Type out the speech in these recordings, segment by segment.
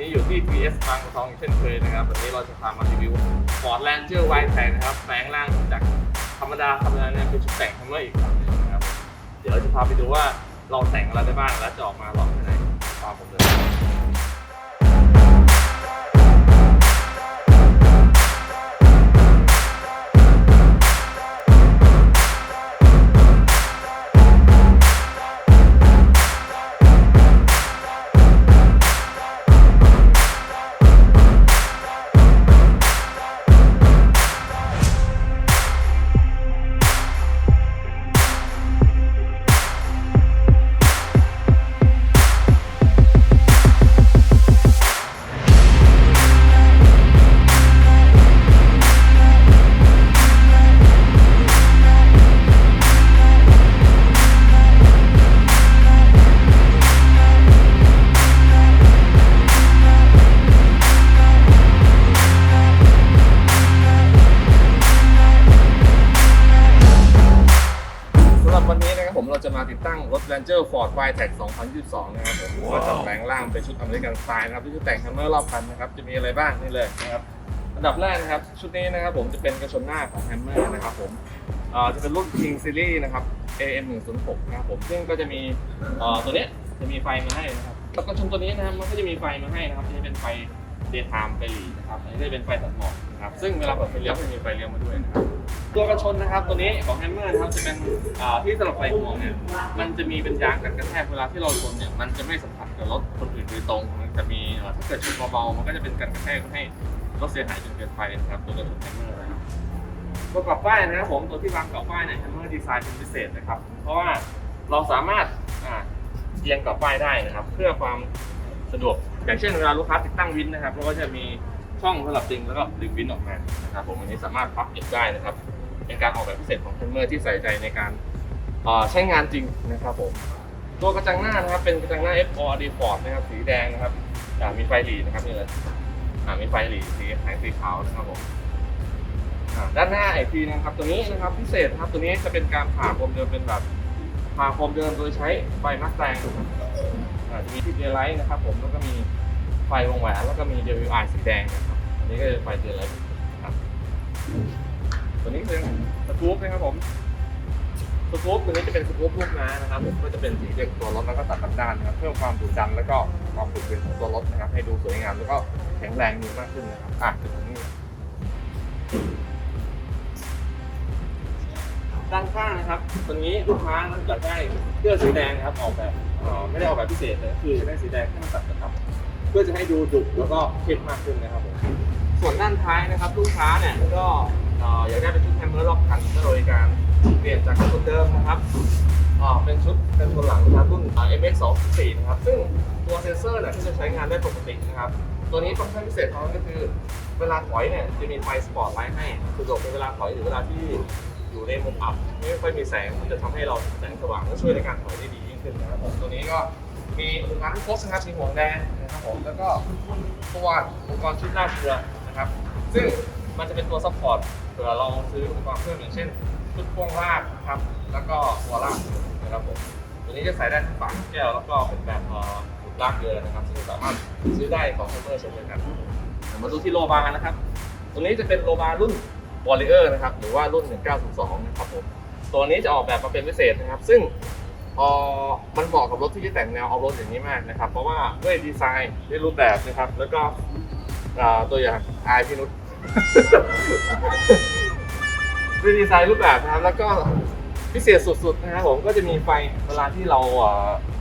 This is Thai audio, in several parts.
นี้อยู่ที่ PS บางกระทองเช่นเคยนะครับ วันนี้เราจะพามารีวิว Ford Ranger y แ n นะครับแปลงร่างจากธรรมดาธรรมดาเนี่ยเป็นชุดแต่งทัมเมาอีกครั้งนึงนะครับ เดี๋ยวเราจะพาไปดูว่าเราแต่งอะไรได้บ้างและจะออกมาหล่อแค่ไหนตามผมเลย จะมาติดตั้งรถ Ranger Ford y t e c 2022 นะครับผมก็จะแปลงร่างเป็นชุดอเมริกันสไตล์นะครับที่ชุดแต่งฮัมเมอร์รอบคันนะครับจะมีอะไรบ้างนี่เลยนะครับอันดับแรกนะครับชุดนี้นะครับผมจะเป็นกระชนหน้าของ Hammer นะครับผมจะเป็นรุ่น King Series นะครับ AM 106นะครับผมซึ่งก็จะมีตัวนี้จะมีไฟมาให้นะครับแล้วกระชนตัวนี้นะครับมันก็จะมีไฟมาให้นะครับจะเป็นไฟ daytime ไฟหลีนะครับอันนี้จะเป็นไฟตัดหมอกนะครับซึ่งเวลาเปิดไฟเลี้ยวก็จะมีไฟเลี้ยวมาด้วยนะครับตัวกระชนนะครับตัวนี้ของแฮมเมอร์นะครับจะเป็นที่สำหรับไฟห่วงเนี่ยมันจะมีเป็นยางกันกระแทกเวลาที่เราชนเนี่ยมันจะไม่สัมผัสกับรถคนอื่นโดยตรงมันจะมีถ้าเกิดชนเบาๆมันก็จะเป็นการกระแทกให้รถเสียหายจนเกินไปนะครับตัวกระชนแฮมเมอร์นะครับตัวกอบป้ายนะครับผมตัวที่วางกรอบป้ายเนี่ยแฮมเมอร์ดีไซน์เป็นพิเศษนะครับเพราะว่าเราสามารถเอียงกรอบป้ายได้นะครับ เพื่อความ สะดวก อย่างเช่นเวลาลูกค้าติดตั้งวินนะครับเราก็จะมีช่องสำหรับดึงแล้วก็ดึงวินออกมานะครับผมอันนี้สามารถพับเก็บได้นะครับ เป็นการออกแบบพิเศษของเทมเมอร์ที่ใส่ใจในการใช้งานจริงนะครับผมตัวกระจังหน้านะครับเป็นกระจังหน้า F O D Ford นะครับสีแดงนะครับมีไฟหลีนะครับนี่เลยมีไฟหลีสีแสงสีขาวนะครับผมด้านหน้าไอพีนะครับตัวนี้นะครับพิเศษนะครับตัวนี้จะเป็นการผ่าโฟมเดิมเป็นแบบผ่าโฟมเดิมโดยใช้ไฟมัดแรง จะมีที่เดลไลท์นะครับผมแล้วก็มีไฟวงแหวนแล้วก็มี WI สีแดงนะครับอันนี้ก็จะเป็นไฟเดลไลท์ครับตัวนี้คือสกู๊ปนะครับผมสกู๊ปตัวนี้จะเป็นสกู๊ปลูกน้านะครับผมก็จะเป็นสีเด็กตัวรถแล้วก็ตัดด้านนะครับเพิ่มความดุดันแล้วก็ความดุเด่นของตัวรถนะครับ ให้ดูสวยงามแล้วก็แข็งแรงดีมากขึ้นนะครับอะถึงตรงนี้ ด้านข้างนะครับตัวนี้ลูกค้าอยากได้เสื้อสีแดงนะครับออกแบบไม่ได้ออกแบบพิเศษเลยคืออยากได้สีแดงให้มันตัดกับครับ เพื่อจะให้ดูดุแล้วก็เข้มมากขึ้นนะครับผมส่วนด้านท้ายนะครับ ลูกค้าเนี่ยก็อยากได้เป็นชุดแฮมเมอร์รอบคันก็โดยการเปลี่ยนจากชุดเดิมนะครับเป็นชุดเป็นตัวหลังนะครับรุ่น MX 2 4นะครับ ซึ่งตัวเซนเซอร์เนี่ยที่จะใช้งานได้ปกตินะครับตัวนี้ฟังก์ชันพิเศษของมันก็คือเวลาถอยเนี่ยจะมีไฟสปอร์ตไลท์ให้สะดวกในเวลาถอยหรือเวลาที่ อยู่ในมุมอับไม่ค่อยมีแสงมันจะทำให้เราแสงสว่างและช่วยในการถอยได้ดียิ่งขึ้นนะครับผมตัวนี้ก็มีอุปกรณ์ที่ครบนะครับมีห่วงแดงนะครับผมแล้วก็ตัวอุปกรณ์ชุดหน้าเชือนะครับ ซึ่งมันจะเป็นตัวซัพพอร์ตเผื่อเราซื้ออุปกรณ์เพิ่มอย่างเช่นชุดพ่วงลากนะครับ แล้วก็ตัวลากนะครับผมตัวนี้จะใส่ได้ทั้งฝาแก้วแล้วก็เป็นแบบเอ่อหุดลากเรือนะครับ ซึ่งสามารถซื้อได้ของเซอร์เช่นเดียวกันมาดูที่โลบาร์นะครับ ตัวนี้จะเป็นโลบาร์รุ่น Warrior นะครับหรือว่ารุ่น 1902 นะครับผมตัวนี้จะออกแบบมาเป็นพิเศษนะครับ ซึ่งเอ่อมันเหมาะกับรถที่จะแต่งแนวออฟโรดอย่างนี้มากนะครับ เพราะว่าด้วยดีไซน์ด้วยรูปแบบนะครับ แล้วก็ตัวอย่างอายพี่นุชด้วยดีไซน์รูปแบบนะครับแล้วก็ พิเศษสุดๆนะครับผมก็จะมีไฟเวลาที่เรา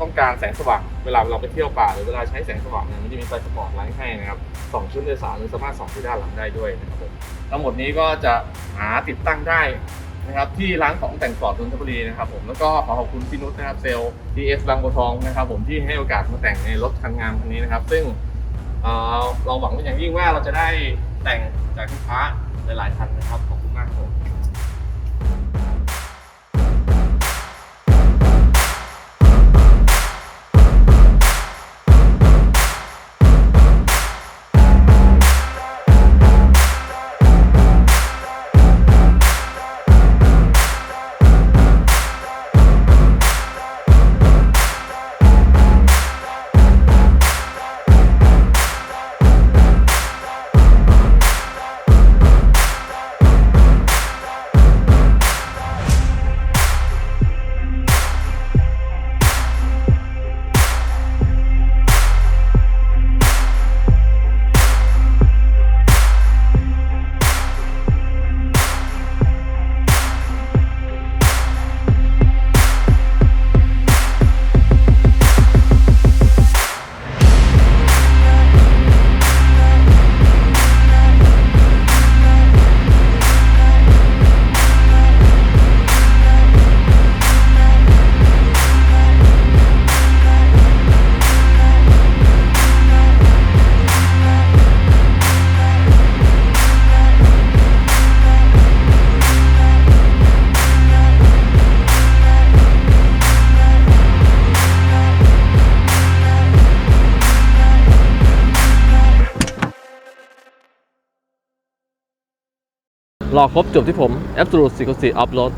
ต้องการแสงสว่างเวลาเราไปเที่ยวป่าหรือเวลาใช้แสงสว่างเนี่ยมันจะมีไฟสปอตไลท์ให้นะครับสองชุดโดยสารหรือสามารถส่องที่ด้านหลังได้ด้วยนะครับผมทั้งหมดนี้ก็จะหาติดตั้งได้นะครับที่ร้านของแต่งฟอร์ดนนทบุรีนะครับผมแล้วก็ขอขอบคุณพี่นุชนะครับเซลล์ DS บางบัวทองนะครับผมที่ให้โอกาสมาแต่งในรถคันงามคันนี้นะครับ ซึ่งเเราหวังเป็นอย่างยิ่งว่าเราจะได้แต่งจากลูกค้าหลายๆคันนะครับขอบคุณมากครับ รอครบจบที่ผม Absolute Security Off Road